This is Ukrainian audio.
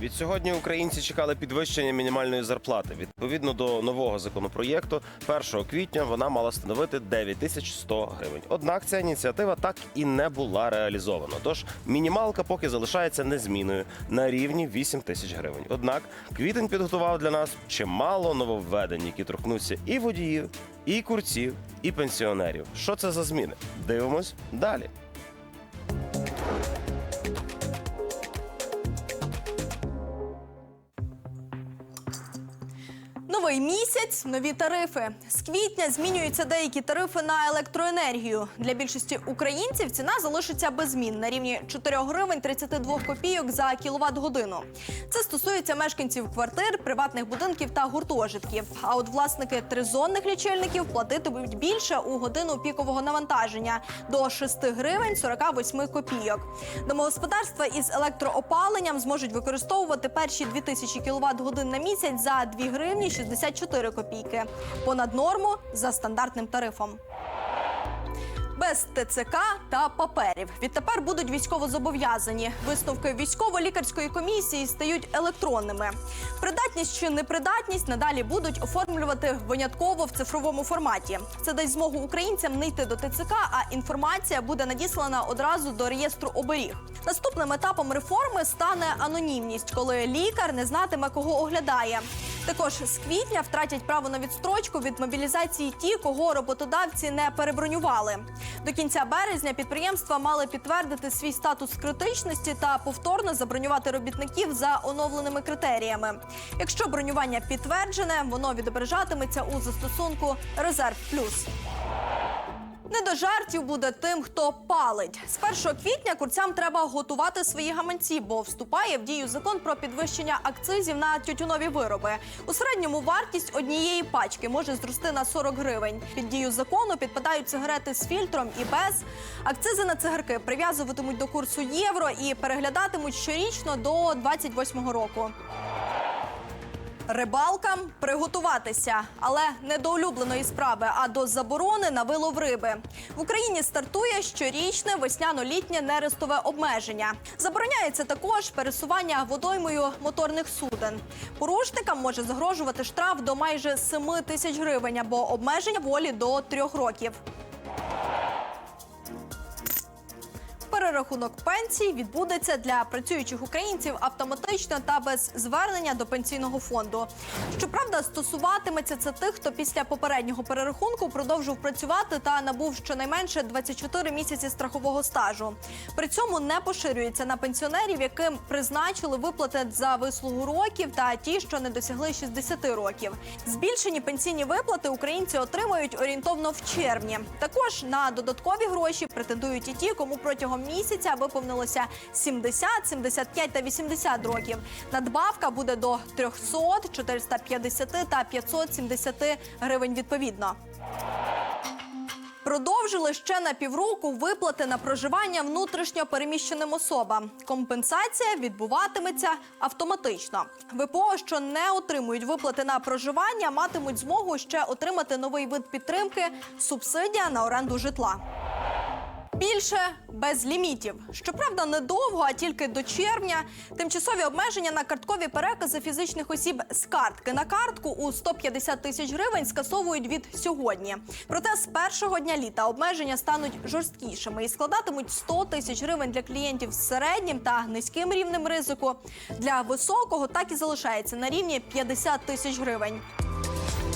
Від сьогодні українці чекали підвищення мінімальної зарплати. Відповідно до нового законопроєкту, 1 квітня вона мала становити 9100 гривень. Однак ця ініціатива так і не була реалізована. Тож мінімалка поки залишається незмінною на рівні 8 тисяч гривень. Однак квітень підготував для нас чимало нововведень, які торкнуться і водіїв, і курців, і пенсіонерів. Що це за зміни? Дивимось далі. Новий місяць, нові тарифи. З квітня змінюються деякі тарифи на електроенергію. Для більшості українців ціна залишиться без змін на рівні 4 гривень 32 копійок за кіловат годину. Це стосується мешканців квартир, приватних будинків та гуртожитків. А от власники тризонних лічильників платитимуть більше у годину пікового навантаження до 6 гривень 48 копійок. Домогосподарства із електроопаленням зможуть використовувати перші 2000 кВт годин на місяць за 2 гривні 64 копійки. Понад норму за стандартним тарифом. Без ТЦК та паперів відтепер будуть військовозобов'язані. Висновки військово-лікарської комісії стають електронними. Придатність чи непридатність надалі будуть оформлювати винятково в цифровому форматі. Це дасть змогу українцям не йти до ТЦК, а інформація буде надіслана одразу до реєстру оберіг. Наступним етапом реформи стане анонімність, коли лікар не знатиме, кого оглядає. Також з квітня втратять право на відстрочку від мобілізації ті, кого роботодавці не перебронювали. До кінця березня підприємства мали підтвердити свій статус критичності та повторно забронювати робітників за оновленими критеріями. Якщо бронювання підтверджене, воно відображатиметься у застосунку Резерв Плюс. Не до жартів буде тим, хто палить. З 1 квітня курцям треба готувати свої гаманці, бо вступає в дію закон про підвищення акцизів на тютюнові вироби. У середньому вартість однієї пачки може зрости на 40 гривень. Під дію закону підпадають цигарети з фільтром і без. Акцизи на цигарки прив'язуватимуть до курсу євро і переглядатимуть щорічно до 28 року. Рибалкам приготуватися, але не до улюбленої справи, а до заборони на вилов риби. В Україні стартує щорічне весняно-літнє нерестове обмеження. Забороняється також пересування водоймою моторних суден. Порушникам може загрожувати штраф до майже 7 тисяч гривень або обмеження волі до трьох років. Перерахунок пенсій відбудеться для працюючих українців автоматично та без звернення до пенсійного фонду. Щоправда, стосуватиметься це тих, хто після попереднього перерахунку продовжив працювати та набув щонайменше 24 місяці страхового стажу. При цьому не поширюється на пенсіонерів, яким призначили виплати за вислугу років та ті, що не досягли 60 років. Збільшені пенсійні виплати українці отримають орієнтовно в червні. Також на додаткові гроші претендують і ті, кому протягом місяця виповнилося 70, 75 та 80 років. Надбавка буде до 300, 450 та 570 гривень відповідно. Продовжили ще на півроку виплати на проживання внутрішньо переміщеним особам. Компенсація відбуватиметься автоматично. ВПО, що не отримують виплати на проживання, матимуть змогу ще отримати новий вид підтримки субсидія на оренду житла. Більше без лімітів. Щоправда, недовго, а тільки до червня. Тимчасові обмеження на карткові перекази фізичних осіб з картки на картку у 150 тисяч гривень скасовують від сьогодні. Проте з першого дня літа обмеження стануть жорсткішими і складатимуть 100 тисяч гривень для клієнтів з середнім та низьким рівнем ризику. Для високого так і залишається на рівні 50 тисяч гривень.